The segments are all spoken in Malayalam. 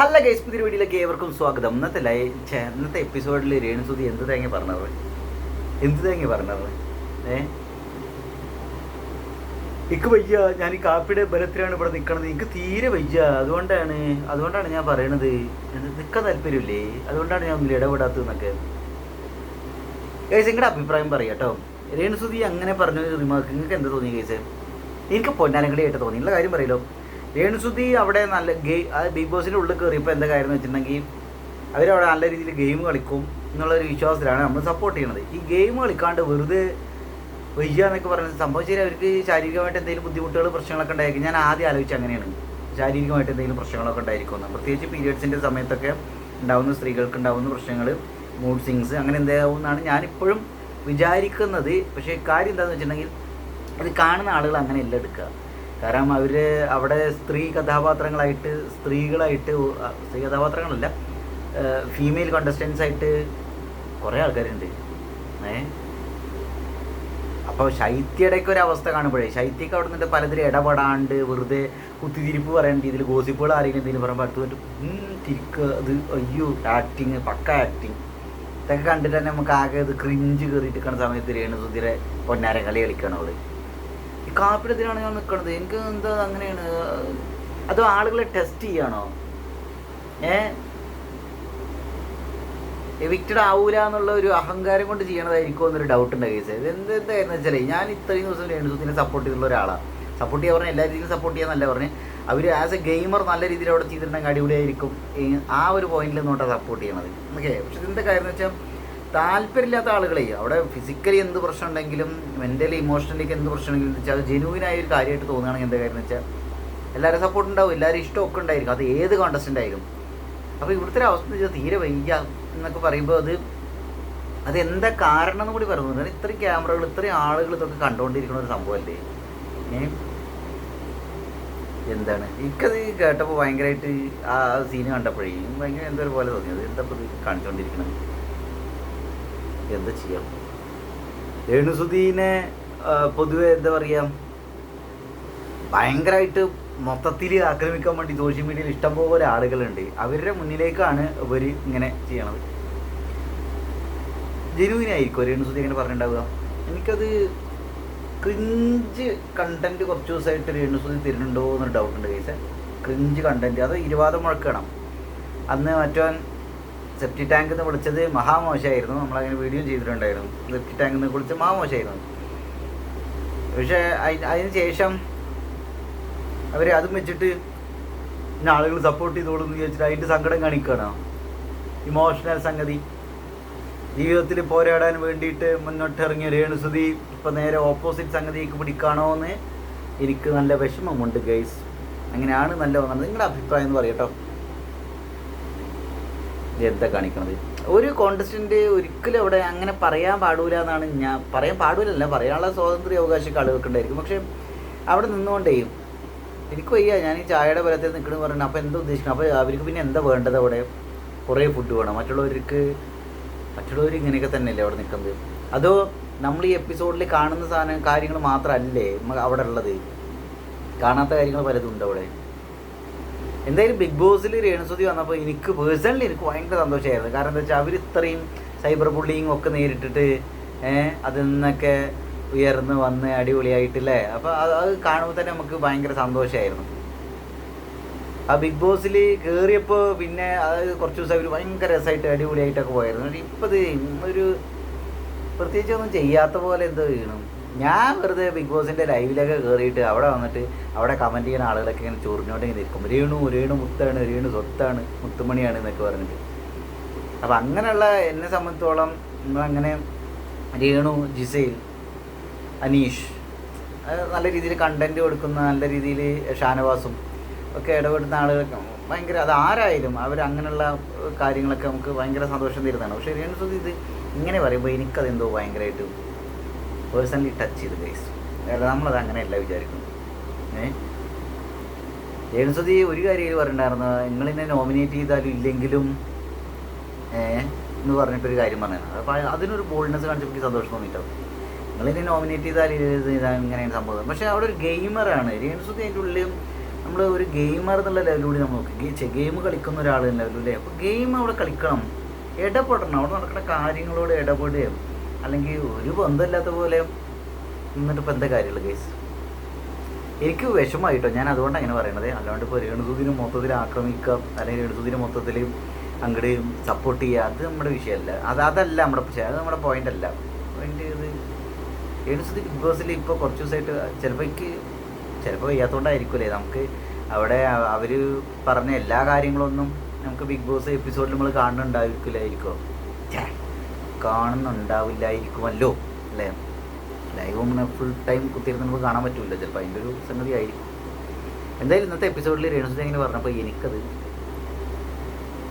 ഹല്ല ഗൈസ് പുതിയ വീഡിയോയിലേക്ക് ഏവർക്കും സ്വാഗതം. ഇന്നത്തെ ലൈ ഇന്നത്തെ എപ്പിസോഡിൽ രേണുസുതി എന്ത് തേങ്ങ പറഞ്ഞത്? എന്ത് തേങ്ങ പറഞ്ഞത്? ഏ? എനിക്ക് വയ്യ. ഞാൻ ഈ കാപ്പിയുടെ ബലത്തിലാണ് ഇവിടെ നിൽക്കണത് എനിക്ക് തീരെ വയ്യ. അതുകൊണ്ടാണ് അതുകൊണ്ടാണ് ഞാൻ പറയണത്. നിൽക്കാൻ താല്പര്യമില്ലേ? അതുകൊണ്ടാണ് ഞാൻ ഒന്നിൽ ഇടപെടാത്തതെന്നൊക്കെ. ഗൈസ് നിങ്ങളുടെ അഭിപ്രായം പറയാം കേട്ടോ. രേണുസുതി അങ്ങനെ പറഞ്ഞ റിമാർക്ക് നിങ്ങൾക്ക് എന്താ തോന്നി ഗൈസ്? എനിക്ക് പൊന്നാനങ്ങളായിട്ട് തോന്നി. ഉള്ള കാര്യം പറയലോ? രേണുസുതി അവിടെ നല്ല ഗെയിം അത് ബിഗ് ബോസിന്റെ ഉള്ളിൽ കയറിയപ്പോൾ എന്താ കാര്യം എന്ന് വെച്ചിട്ടുണ്ടെങ്കിൽ അവരവിടെ നല്ല രീതിയിൽ ഗെയിം കളിക്കും എന്നുള്ളൊരു വിശ്വാസത്തിലാണ് നമ്മൾ സപ്പോർട്ട് ചെയ്യണത്. ഈ ഗെയിം കളിക്കാണ്ട് വെറുതെ വയ്യ എന്നൊക്കെ പറയുന്നത് സംഭവം ശരി അവർക്ക് ശാരീരികമായിട്ട് എന്തെങ്കിലും ബുദ്ധിമുട്ടുകൾ പ്രശ്നങ്ങളൊക്കെ ഉണ്ടായിരിക്കും. ഞാൻ ആദ്യം ആലോചിച്ച് അങ്ങനെയാണ്. ശാരീരികമായിട്ട് എന്തെങ്കിലും പ്രശ്നങ്ങളൊക്കെ ഉണ്ടായിരിക്കുമെന്ന്. പ്രത്യേകിച്ച് പീരിയഡ്സിന്റെ സമയത്തൊക്കെ ഉണ്ടാവുന്ന സ്ത്രീകൾക്ക് ഉണ്ടാവുന്ന പ്രശ്നങ്ങൾ മൂഡ് സിങ്സ് അങ്ങനെ എന്താവും എന്നാണ് ഞാനിപ്പോഴും വിചാരിക്കുന്നത്. പക്ഷേ കാര്യം എന്താണെന്ന് വെച്ചിട്ടുണ്ടെങ്കിൽ അത് കാണുന്ന ആളുകൾ അങ്ങനെ അങ്ങനെയല്ല എടുക്കുക. കാരണം അവർ അവിടെ സ്ത്രീ കഥാപാത്രങ്ങളായിട്ട് സ്ത്രീകളായിട്ട് സ്ത്രീ കഥാപാത്രങ്ങളല്ല ഫീമെയിൽ കണ്ടസ്റ്റൻസ് ആയിട്ട് കുറേ ആൾക്കാരുണ്ട്. ഏ? അപ്പോൾ ശൈത്യയുടെയൊക്കെ ഒരു അവസ്ഥ കാണുമ്പോഴേ ശൈത്യക്ക് അവിടെ നിന്നിട്ട് പലതിലും ഇടപെടാണ്ട് വെറുതെ കുത്തിതിരിപ്പ് പറയേണ്ട രീതിയിൽ ഗോസിപ്പുകൾ ആരെങ്കിലും എന്തെങ്കിലും പറയുമ്പോൾ അടുത്ത് പറ്റും തിരിക്കുക അത് അയ്യോ ആക്ടിങ് പക്ക ആക്ടിങ് ഇതൊക്കെ കണ്ടിട്ട് തന്നെ നമുക്ക് ആകെ ഇത് ക്രിഞ്ച് കയറിയിട്ട് നിൽക്കുന്ന സമയത്ത് രേണുസുതിരെ പൊന്നാര കളി കളിക്കണം അവൾ. ഈ കാപ്പിടത്തിലാണ് ഞാൻ നിൽക്കുന്നത് എനിക്ക് എന്താ അങ്ങനെയാണ്? അതോ ആളുകളെ ടെസ്റ്റ് ചെയ്യാണോ? ഏ? എവിക്റ്റഡ് ആവൂല എന്നുള്ള ഒരു അഹങ്കാരം കൊണ്ട് ചെയ്യണതായിരിക്കും എന്നൊരു ഡൗട്ട് ഉണ്ട് കേസ് ഇത് എന്ത് എന്തായിരുന്നു വെച്ചാൽ ഞാൻ ഇത്രയും ദിവസം രേണുസുത്തിനെ സപ്പോർട്ട് ചെയ്തിട്ടുള്ള ഒരാളാണ് സപ്പോർട്ട് ചെയ്യാൻ പറഞ്ഞാൽ എല്ലാ രീതിയിലും സപ്പോർട്ട് ചെയ്യാന്നല്ല പറഞ്ഞു. അവർ ആസ് എ ഗെയിമർ നല്ല രീതിയിൽ അവിടെ ചെയ്തിട്ടുണ്ടെങ്കിൽ അടിപൊളിയായിരിക്കും. ആ ഒരു പോയിന്റിൽ നിന്നോട്ടാണ് സപ്പോർട്ട് ചെയ്യണത്. ഓക്കെ പക്ഷെ ഇതിന്റെ കാര്യം എന്ന് വെച്ചാൽ താല്പര്യമില്ലാത്ത ആളുകളെ അവിടെ ഫിസിക്കലി എന്ത് പ്രശ്നം ഉണ്ടെങ്കിലും മെന്റലി ഇമോഷണലിക്ക് എന്ത് പ്രശ്നം ഉണ്ടെങ്കിലും വെച്ചാൽ അത് ജെനുവിനായ ഒരു കാര്യമായിട്ട് തോന്നുകയാണെങ്കിൽ എന്താ കാര്യം വെച്ചാൽ എല്ലാവരും സപ്പോർട്ട് ഉണ്ടാവും എല്ലാവരും ഇഷ്ടമൊക്കെ ഉണ്ടായിരിക്കും അത് ഏത് കോണ്ടസ്റ്റന്റ് ആയാലും അപ്പോൾ ഇവിടുത്തെ ഒരു അവസ്ഥ വെച്ചാൽ തീരെ വയ്യ എന്നൊക്കെ പറയുമ്പോൾ അത് അത് എന്താ കാരണം എന്ന് കൂടി പറയുന്നത് കാരണം ഇത്രയും ക്യാമറകൾ ഇത്രയും ആളുകൾ ഇതൊക്കെ കണ്ടുകൊണ്ടിരിക്കുന്ന ഒരു സംഭവമല്ലേ? എന്താണ്? എനിക്കത് കേട്ടപ്പോൾ ഭയങ്കരമായിട്ട് ആ സീന് കണ്ടപ്പോഴേ ഭയങ്കര എന്തോ ഒരു പോലെ തോന്നിയത് എന്താ ഇത് കാണിച്ചുകൊണ്ടിരിക്കുന്നത് എന്താ ചെയ്യാം? രേണുസുദീനെ പൊതുവെ എന്താ പറയുക ഭയങ്കരമായിട്ട് മൊത്തത്തിൽ ആക്രമിക്കാൻ വേണ്ടി സോഷ്യൽ മീഡിയയിൽ ഇഷ്ടം പോലെ ആളുകളുണ്ട്. അവരുടെ മുന്നിലേക്കാണ് ഇവർ ഇങ്ങനെ ചെയ്യണത്. ജനുവിനായിരിക്കും രേണുസുതി അങ്ങനെ പറഞ്ഞിട്ടുണ്ടാവുക? എനിക്കത് ക്രിഞ്ച് കണ്ടന്റ് കുറച്ച് ദിവസമായിട്ട് രേണുസുതി തരുന്നുണ്ടോ എന്നൊരു ഡൗട്ട് ഉണ്ട് കേസ് ക്രിഞ്ച് കണ്ടന്റ് അത് ഇരുവാദം മുഴക്കണം അന്ന് മറ്റവൻ സെപ്റ്റി ടാങ്ക് എന്ന് വിളിച്ചത് മഹാമോശമായിരുന്നു നമ്മളങ്ങനെ വീഡിയോ ചെയ്തിട്ടുണ്ടായിരുന്നു. സെപ്റ്റി ടാങ്ക് എന്ന് വിളിച്ചത് മഹാമോശമായിരുന്നു പക്ഷേ അതിന് ശേഷം അവർ അതും വെച്ചിട്ട് പിന്നെ ആളുകൾ സപ്പോർട്ട് ചെയ്തോളും എന്ന് ചോദിച്ചിട്ട് അതിന്റെ സങ്കടം കാണിക്കുകയാണോ. ഇമോഷണൽ സംഗതി. ജീവിതത്തിൽ പോരാടാൻ വേണ്ടിയിട്ട് മുന്നോട്ടിറങ്ങിയ രേണുസുതി ഇപ്പം നേരെ ഓപ്പോസിറ്റ് സംഗതിക്ക് പിടിക്കുകയാണോ എന്ന് എനിക്ക് നല്ല വിഷമമുണ്ട് ഗൈസ് അങ്ങനെയാണ് നല്ല നിങ്ങളുടെ അഭിപ്രായം എന്ന് പറയട്ടോ എന്താ കാണിക്കണത്. ഒരു കോണ്ടസ്റ്റന്റ് ഒരിക്കലും അവിടെ അങ്ങനെ പറയാൻ പാടില്ല എന്നാണ് ഞാൻ പറയാൻ പാടൂലല്ല പറയാനുള്ള സ്വാതന്ത്ര്യ അവകാശമൊക്കെ ആളുകൾക്ക് ഉണ്ടായിരിക്കും. പക്ഷെ അവിടെ നിന്നുകൊണ്ടേ എനിക്ക് വയ്യ ഞാൻ ഈ ചായയുടെ ബലത്തിൽ നിൽക്കണമെന്ന് പറഞ്ഞു അപ്പോൾ എന്താ ഉദ്ദേശിക്കണം അപ്പോൾ അവർക്ക് പിന്നെ എന്താ വേണ്ടത് അവിടെ? കുറേ ഫുഡ് വേണം. മറ്റുള്ളവർക്ക് മറ്റുള്ളവർ ഇങ്ങനെയൊക്കെ തന്നെയല്ലേ അവിടെ നിൽക്കുന്നത്? അതോ നമ്മൾ ഈ എപ്പിസോഡിൽ കാണുന്ന സാധനം കാര്യങ്ങൾ മാത്രമല്ലേ അവിടെ ഉള്ളത്? കാണാത്ത കാര്യങ്ങൾ പലതും ഉണ്ട് അവിടെ? എന്തായാലും ബിഗ് ബോസിൽ രേണുസുതി വന്നപ്പോൾ എനിക്ക് പേഴ്സണലി എനിക്ക് ഭയങ്കര സന്തോഷമായിരുന്നു കാരണം എന്താ വെച്ചാൽ അവർ ഇത്രയും സൈബർ ബുള്ളിങ് ഒക്കെ നേരിട്ടിട്ട് അതിൽ നിന്നൊക്കെ ഉയർന്ന് വന്ന് അടിപൊളിയായിട്ടില്ലേ? അപ്പോൾ അത് അത് കാണുമ്പോൾ തന്നെ നമുക്ക് ഭയങ്കര സന്തോഷമായിരുന്നു ആ ബിഗ് ബോസിൽ കയറിയപ്പോൾ പിന്നെ അത് കുറച്ച് ദിവസം അവർ ഭയങ്കര രസമായിട്ട് അടിപൊളിയായിട്ടൊക്കെ പോയായിരുന്നു. പക്ഷേ ഇപ്പോൾ ഇത് ഒരു പ്രത്യേകിച്ച് ഒന്നും ചെയ്യാത്ത പോലെ എന്തോ വീണു. ഞാൻ വെറുതെ ബിഗ് ബോസിന്റെ ലൈവിലൊക്കെ കയറിയിട്ട് അവിടെ വന്നിട്ട് അവിടെ കമന്റ് ചെയ്യുന്ന ആളുകളൊക്കെ ഇങ്ങനെ ചൊറിഞ്ഞോണ്ട് ഇങ്ങനെ ഇരിക്കും രേണു രേണു മുത്താണ് രേണു സ്വത്താണ് മുത്തുമണിയാണ് എന്നൊക്കെ പറഞ്ഞിട്ട്. അപ്പം അങ്ങനെയുള്ള എന്നെ സംബന്ധിച്ചോളം നമ്മളങ്ങനെ രേണു ജിസൈൽ അനീഷ് നല്ല രീതിയിൽ കണ്ടന്റ് കൊടുക്കുന്ന നല്ല രീതിയിൽ ഷാനവാസും ഒക്കെ ഇടപെടുന്ന ആളുകളൊക്കെ ഭയങ്കര അത് ആരായാലും അവർ അങ്ങനെയുള്ള കാര്യങ്ങളൊക്കെ നമുക്ക് ഭയങ്കര സന്തോഷം തരുന്നതാണ്. പക്ഷേ രേണുസുതി ഇത് ഇങ്ങനെ പറയുമ്പോൾ എനിക്കതെന്തോ ഭയങ്കരമായിട്ട് പേഴ്സണലി ടച്ച് ചെയ്ത് ഗൈസ് അല്ല നമ്മളത് അങ്ങനെയല്ല വിചാരിക്കുന്നത്. ഏ? രേണുസുതി ഒരു കാര്യം പറഞ്ഞിട്ടുണ്ടായിരുന്നു നിങ്ങളിന്നെ നോമിനേറ്റ് ചെയ്താലും ഇല്ലെങ്കിലും ഏ? എന്ന് പറഞ്ഞിട്ടൊരു കാര്യം പറഞ്ഞത് അപ്പോൾ അതിനൊരു ബോൾഡ്നെസ് കാണിച്ചപ്പോൾ എനിക്ക് സന്തോഷം തോന്നിയിട്ടോ നിങ്ങളിനെ നോമിനേറ്റ് ചെയ്താൽ ഇങ്ങനെയാണ് സംഭവം. പക്ഷേ അവിടെ ഒരു ഗെയിമറാണ് രേണുസുദ്ധി അതിന്റെ ഉള്ളിൽ നമ്മൾ ഒരു ഗെയിമർ എന്നുള്ള ലെവലിലൂടെ നമ്മൾ ഗെയിം കളിക്കുന്ന ഒരാൾ ലെവലിലൂടെ അപ്പോൾ ഗെയിം അവിടെ കളിക്കണം. ഇടപെടണം. അവിടെ നടക്കുന്ന കാര്യങ്ങളോട് ഇടപെടുകയും അല്ലെങ്കിൽ ഒരു ബന്ധമില്ലാത്ത പോലെ എന്നിട്ട് ഇപ്പം എന്താ കാര്യമുള്ളൂ കേസ് എനിക്ക് വിഷമമായിട്ടോ ഞാൻ അതുകൊണ്ട് അങ്ങനെ പറയണത്. അല്ലാണ്ട് ഇപ്പോൾ രേണുസുദിനെ മൊത്തത്തിൽ ആക്രമിക്കുക അല്ലെങ്കിൽ രേണുസുദിനെ മൊത്തത്തിൽ അങ്ങോട്ട് സപ്പോർട്ട് ചെയ്യുക അത് നമ്മുടെ വിഷയമല്ല. അത് അതല്ല നമ്മുടെ പക്ഷേ അത് നമ്മുടെ പോയിന്റ് അല്ല. പോയിന്റ് ഇത് രേണുസുദി ബിഗ് ബോസിൽ ഇപ്പോൾ കുറച്ച് ദിവസമായിട്ട് ചിലപ്പോൾ എനിക്ക് ചിലപ്പോൾ വയ്യാത്തതുകൊണ്ടായിരിക്കുമല്ലേ നമുക്ക് അവിടെ അവർ പറഞ്ഞ എല്ലാ കാര്യങ്ങളൊന്നും നമുക്ക് ബിഗ് ബോസ് എപ്പിസോഡിൽ നമ്മൾ കാണുന്നുണ്ടായിരിക്കില്ലായിരിക്കോ? കാണുന്നുണ്ടാവില്ലായിരിക്കുമല്ലോ അല്ലേ? ലൈവ് ഇങ്ങനെ ഫുൾ ടൈം കുത്തിയിരുന്ന് നമുക്ക് കാണാൻ പറ്റില്ല ചിലപ്പോൾ അതിന്റെ ഒരു സംഗതി ആയിരിക്കും. എന്തായാലും ഇന്നത്തെ എപ്പിസോഡിൽ രേണുസുദ ഇങ്ങനെ പറഞ്ഞപ്പോൾ എനിക്കത്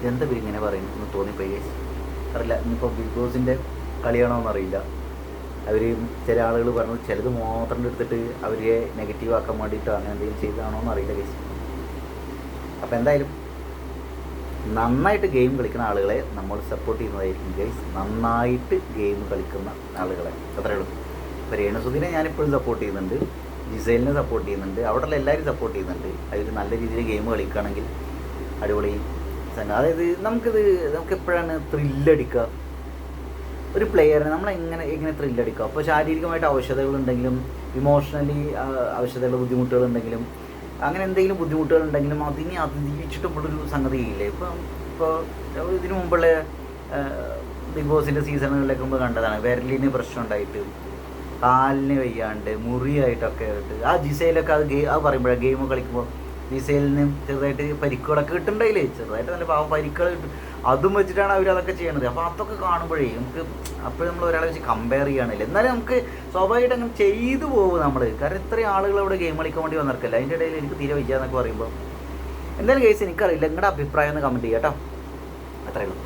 എന്താ ഇങ്ങനെ പറയുന്നു എന്ന് തോന്നിപ്പോയി. അറിയില്ല ഇനിയിപ്പോൾ ബിഗ് ബോസിന്റെ കളിയാണോ എന്നറിയില്ല അവർ ചില ആളുകൾ പറഞ്ഞു ചിലത് മാത്രം എടുത്തിട്ട് അവരെ നെഗറ്റീവ് ആക്കാൻ വേണ്ടിയിട്ടോ അങ്ങനെ എന്തെങ്കിലും ചെയ്തതാണോ എന്ന് അറിയില്ല കേസ് അപ്പോൾ എന്തായാലും നന്നായിട്ട് ഗെയിം കളിക്കുന്ന ആളുകളെ നമ്മൾ സപ്പോർട്ട് ചെയ്യുന്നതായിരിക്കും ഗൈസ് നന്നായിട്ട് ഗെയിം കളിക്കുന്ന ആളുകളെ. അത്രേ ഉള്ളൂ. ഇപ്പോൾ രേണുസുദിനെ ഞാനിപ്പോഴും സപ്പോർട്ട് ചെയ്യുന്നുണ്ട്. ജിസൈലിനെ സപ്പോർട്ട് ചെയ്യുന്നുണ്ട്. അവിടെയുള്ള എല്ലാവരും സപ്പോർട്ട് ചെയ്യുന്നുണ്ട്. അതിൽ നല്ല രീതിയിൽ ഗെയിം കളിക്കുകയാണെങ്കിൽ അടിപൊളി. സംഘം അതായത് നമുക്കിത് നമുക്ക് എപ്പോഴാണ് ത്രില്ലടിക്കുക ഒരു പ്ലെയറിനെ നമ്മൾ എങ്ങനെ എങ്ങനെ ത്രില്ലടിക്കുക അപ്പോൾ ശാരീരികമായിട്ട് ആവശ്യതകളുണ്ടെങ്കിലും ഇമോഷണലി ആവശ്യതകൾ ബുദ്ധിമുട്ടുകളുണ്ടെങ്കിലും അങ്ങനെ എന്തെങ്കിലും ബുദ്ധിമുട്ടുകൾ ഉണ്ടെങ്കിലും അതിനെ അതിജീവിച്ചിട്ട് അതിജീവിച്ചിട്ടുള്ളൊരു സംഗതിയില്ലേ? ഇപ്പം ഇപ്പോൾ ഇതിനു മുമ്പുള്ള ബിഗ് ബോസിന്റെ സീസണുകളിലൊക്കെ മുമ്പ് കണ്ടതാണ്. വിരലിന് പ്രശ്നം ഉണ്ടായിട്ട് കാലിന് വയ്യാണ്ട് മുറിയായിട്ടൊക്കെ ആയിട്ട്. ആ ജിസയിലൊക്കെ അത് ഗെയിം അത് പറയുമ്പോഴാണ് ഗെയിം കളിക്കുമ്പോൾ ജിസയിലിന് ചെറുതായിട്ട് പരിക്കുകളൊക്കെ കിട്ടുന്നുണ്ടായില്ലേ? ചെറുതായിട്ട് നല്ല പാവം പരിക്കുകൾ കിട്ടും. അതും വെച്ചിട്ടാണ് അവർ അതൊക്കെ ചെയ്യണത്. അപ്പോൾ അതൊക്കെ കാണുമ്പോഴേ നമുക്ക് അപ്പോൾ നമ്മൾ ഒരാളെ വെച്ച് കമ്പയർ ചെയ്യുകയാണെങ്കിൽ എന്നാലും നമുക്ക് സ്വാഭാവികമായിട്ട് അങ്ങനെ ചെയ്തു പോകും നമ്മൾ കാരണം ഇത്രയും ആളുകൾ അവിടെ ഗെയിം കളിക്കാൻ വേണ്ടി വന്നിരിക്കല്ല? അതിന്റെ ഇടയിൽ എനിക്ക് തീരെ വയ്യാന്നൊക്കെ പറയുമ്പോൾ എന്തായാലും കേസ് എനിക്കറിയില്ല. നിങ്ങളുടെ അഭിപ്രായം ഒന്ന് കമന്റ് ചെയ്യാം കേട്ടോ അത്രയേ ഉള്ളൂ.